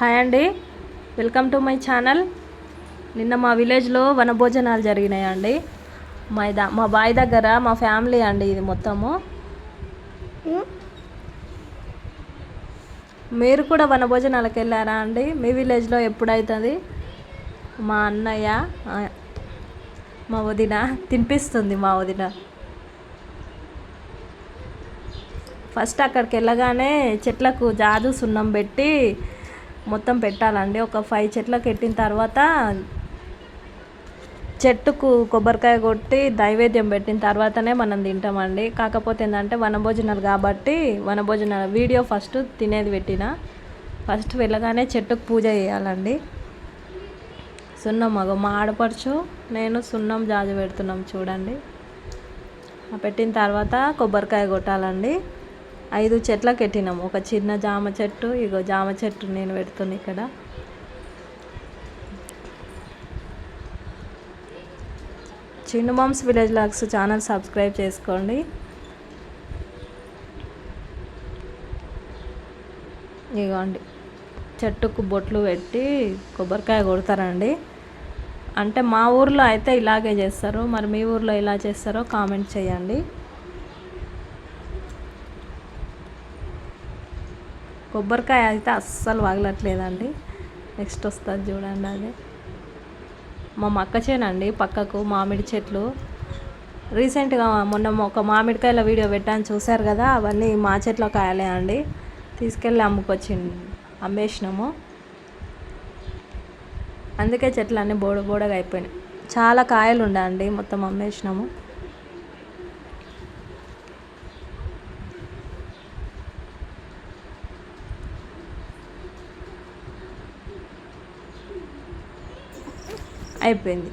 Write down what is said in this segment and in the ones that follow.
Hi అండి. Welcome to my channel. నిన్న మా విలేజ్లో వనభోజనాలు జరిగినాయండి మా ద మా బాయ్ దగ్గర మా ఫ్యామిలీ అండి ఇది మొత్తము. మీరు కూడా వనభోజనాలకు వెళ్ళారా అండి? మీ విలేజ్లో ఎప్పుడవుతుంది మా అన్నయ్య మా వదిన తినిపిస్తుంది మా వదిన. ఫస్ట్ అక్కడికి వెళ్ళగానే చెట్లకు జాదు సున్నం పెట్టి మొత్తం పెట్టాలండి. ఒక ఫైవ్ చెట్లకు పెట్టిన తర్వాత చెట్టుకు కొబ్బరికాయ కొట్టి దైవేద్యం పెట్టిన తర్వాతనే మనం తింటామండి. కాకపోతే ఏంటంటే వనభోజనాలు కాబట్టి వనభోజనాలు వీడియో ఫస్ట్ తినేది పెట్టిన. ఫస్ట్ వెళ్ళగానే చెట్టుకు పూజ చేయాలండి. సున్నం మగ మా ఆడపడుచు నేను సున్నం జాజు పెడుతున్నాం చూడండి. పెట్టిన తర్వాత కొబ్బరికాయ కొట్టాలండి. ఐదు చెట్లకు పెట్టినాం ఒక చిన్న జామ చెట్టు ఇగో జామ చెట్టు నేను పెడుతున్నా ఇక్కడ. చిన్న moms village logs channel subscribe చేసుకోండి. ఇగోండి. చెట్టుకు బొట్లు పెట్టి కొబ్బరికాయ కొడతారండి. అంటే మా ఊర్లో అయితే ఇలాగే చేస్తారు. మరి మీ ఊర్లో ఎలా చేస్తారో కామెంట్ చేయండి. కొబ్బరికాయ అయితే అస్సలు వగలట్లేదండి. నెక్స్ట్ వస్తుంది చూడండి అది. మా మక్క చేనండి పక్కకు మామిడి చెట్లు. రీసెంట్గా మొన్న ఒక మామిడికాయల వీడియో పెట్టాను చూశారు కదా? అవన్నీ మా చెట్ల కాయలే అండి. తీసుకెళ్ళి అమ్ముకొచ్చి అమ్మేసినాము. అందుకే చెట్లు అన్నీ బోడ బోడగా అయిపోయినాయి. చాలా కాయలు ఉండండి మొత్తం అమ్మేసినాము. అయిపోయింది.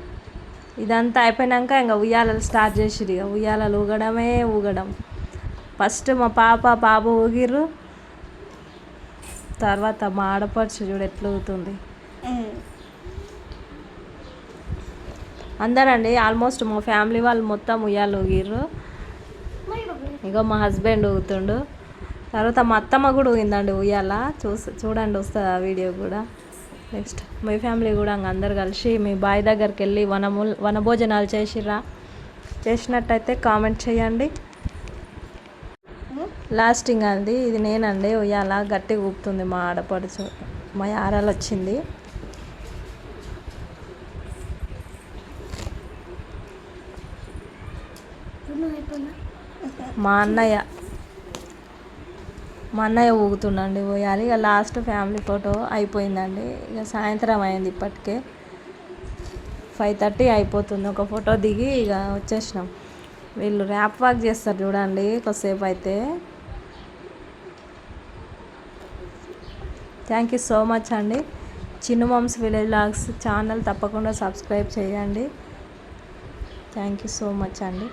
ఇదంతా అయిపోయినాక ఇంకా ఉయ్యాలలు స్టార్ట్ చేసిరు ఇక. ఉయ్యాలలు ఊగడమే ఊగడం. ఫస్ట్ మా పాప పాప ఊగిర్రు. తర్వాత మా ఆడపడుచు చూడు ఎట్లా ఊగుతుంది. అందరండి ఆల్మోస్ట్ మా ఫ్యామిలీ వాళ్ళు మొత్తం ఉయ్యాలు ఊగిర్రు. ఇగో మా హస్బెండ్ ఊగుతుండు. తర్వాత మా అత్తమ్మ కూడా ఊగిందండి ఉయ్యాల. చూసి చూడండి వస్తుంది ఆ వీడియో కూడా. నెక్స్ట్ మీ ఫ్యామిలీ కూడా అందరు కలిసి మీ బాయ్ దగ్గరికి వెళ్ళి వనము వనభోజనాలు చేసిర్రా. చేసినట్టయితే కామెంట్ చేయండి. లాస్టింగ్ అండి ఇది నేనండి ఉయ్యాల గట్టిగా ఊపుతుంది మా ఆడపడుచు మా యారాలు వచ్చింది. మా అన్నయ్య మా అన్నయ్య ఊగుతుండండి పోయాలి. ఇక లాస్ట్ ఫ్యామిలీ ఫోటో అయిపోయిందండి. ఇక సాయంత్రం అయింది ఇప్పటికే. ఫైవ్ థర్టీ అయిపోతుంది. ఒక ఫోటో దిగి ఇక వచ్చేసినాం. వీళ్ళు ర్యాప్ వాక్ చేస్తారు చూడండి కొద్దిసేపు అయితే. థ్యాంక్ యూ సో మచ్ అండి. చిన్న మామ్స్ విలేజ్ లాగ్స్ ఛానల్ తప్పకుండా సబ్స్క్రైబ్ చేయండి. థ్యాంక్ యూ సో మచ్ అండి.